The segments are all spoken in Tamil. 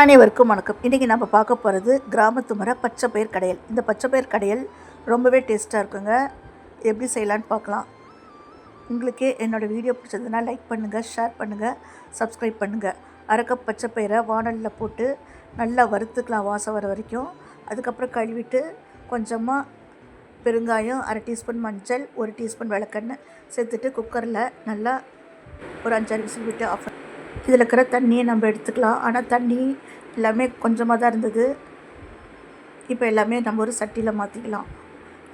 அனைவருக்கும் வணக்கம். இன்றைக்கி நம்ம பார்க்க போகிறது கிராமத்து முறை பச்சை பயிர் கடையல். இந்த பச்சை பயிர் கடையல் ரொம்பவே டேஸ்ட்டாக இருக்குங்க. எப்படி செய்யலான்னு பார்க்கலாம். உங்களுக்கு என்னோடய வீடியோ பிடிச்சதுன்னா லைக் பண்ணுங்கள் ஷேர் பண்ணுங்கள் சப்ஸ்கிரைப் பண்ணுங்கள் அரைக்க பச்சை பயிரை வானலில் போட்டு நல்லா வறுத்துக்கலாம் வாசம் வர வரைக்கும். அதுக்கப்புறம் கழுவிட்டு கொஞ்சமாக பெருங்காயம் அரை டீஸ்பூன் மஞ்சள் ஒரு டீஸ்பூன் விளக்கெண்ணெய் சேர்த்துட்டு குக்கரில் நல்லா ஒரு அஞ்சாறு விசில் விட்டு ஆஃப் இதில் இருக்கிற தண்ணியை நம்ம எடுத்துக்கலாம். ஆனால் தண்ணி எல்லாமே கொஞ்சமாக தான் இருந்தது. இப்போ எல்லாமே நம்ம ஒரு சட்டியில் மாற்றிக்கலாம்.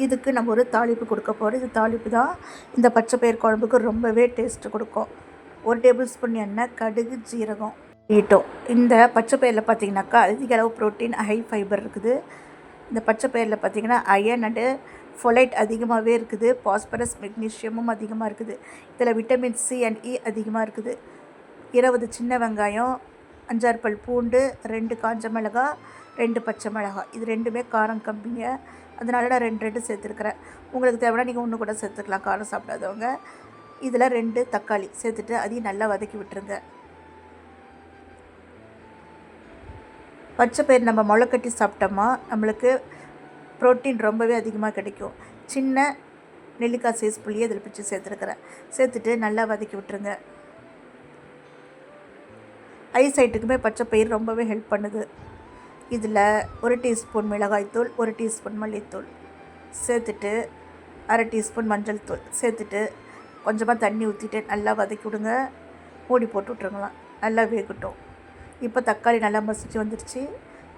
இதுக்கு நம்ம ஒரு தாளிப்பு கொடுக்க போகிறோம். இது தாளிப்பு தான் இந்த பச்சை பயிர் குழம்புக்கு ரொம்பவே டேஸ்ட்டு கொடுக்கும். ஒரு டேபிள் ஸ்பூன் எண்ணெய் கடுகு ஜீரகம் ஈட்டும். இந்த பச்சை பயிரில் பார்த்தீங்கன்னாக்கா அதிக அளவு ப்ரோட்டீன் ஹை ஃபைபர் இருக்குது. இந்த பச்சை பயிரில் பார்த்தீங்கன்னா அயன் அண்டு ஃபொலைட் அதிகமாகவே இருக்குது. பாஸ்பரஸ் மெக்னீஷியமும் அதிகமாக இருக்குது. இதில் விட்டமின் சி அண்ட் இ அதிகமாக இருக்குது. இருபது சின்ன வெங்காயம் அஞ்சாறு பல் பூண்டு ரெண்டு காஞ்ச மிளகா ரெண்டு பச்சை மிளகாய் இது ரெண்டுமே காரம் கம்மிங்க. அதனால நான் ரெண்டு ரெண்டு சேர்த்துருக்குறேன். உங்களுக்கு தேவைன்னா நீங்கள் ஒன்று கூட சேர்த்துக்கலாம். காரம் சாப்பிடாதவங்க. இதில் ரெண்டு தக்காளி சேர்த்துட்டு அதையும் நல்லா வதக்கி விட்டுருங்க. பச்சை பயிர் நம்ம முளைக்கட்டி சாப்பிட்டோமா நம்மளுக்கு ப்ரோட்டீன் ரொம்பவே அதிகமாக கிடைக்கும். சின்ன நெல்லிக்காய் சைஸ் புளியை இதில் பிடிச்சி சேர்த்துருக்குறேன். சேர்த்துட்டு நல்லா வதக்கி விட்டுருங்க. ஐசைட்டுக்குமே பச்சை பயிர் ரொம்பவே ஹெல்ப் பண்ணுது. இதில் ஒரு டீஸ்பூன் மிளகாய்த்தூள் ஒரு டீஸ்பூன் மல்லித்தூள் சேர்த்துட்டு அரை டீஸ்பூன் மஞ்சள் தூள் சேர்த்துட்டு கொஞ்சமாக தண்ணி ஊற்றிட்டு நல்லா வதக்கி விடுங்க. மூடி போட்டு விட்ருங்களாம் நல்லா வேகட்டும். இப்போ தக்காளி நல்லா மசிச்சு வந்துடுச்சு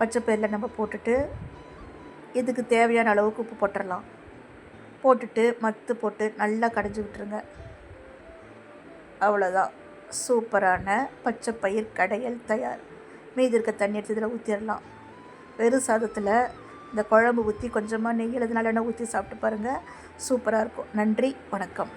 பச்சை பயிரில் நம்ம போட்டுட்டு இதுக்கு தேவையான அளவுக்கு உப்பு போட்டுடலாம் போட்டுட்டு மத்து போட்டு நல்லா கடைஞ்சி விட்டுருங்க. அவ்வளோதான். சூப்பரான பச்சை பயிர் கடையல் தயார். மீதி இருக்க தண்ணி எடுத்து இதில் ஊற்றிடலாம் வெறும் சாதத்தில் இந்த குழம்பு ஊற்றி கொஞ்சமாக நெய் அல்லது நல்லெண்ணெய் ஊற்றி சாப்பிட்டு பாருங்கள் சூப்பராக இருக்கும். நன்றி. வணக்கம்.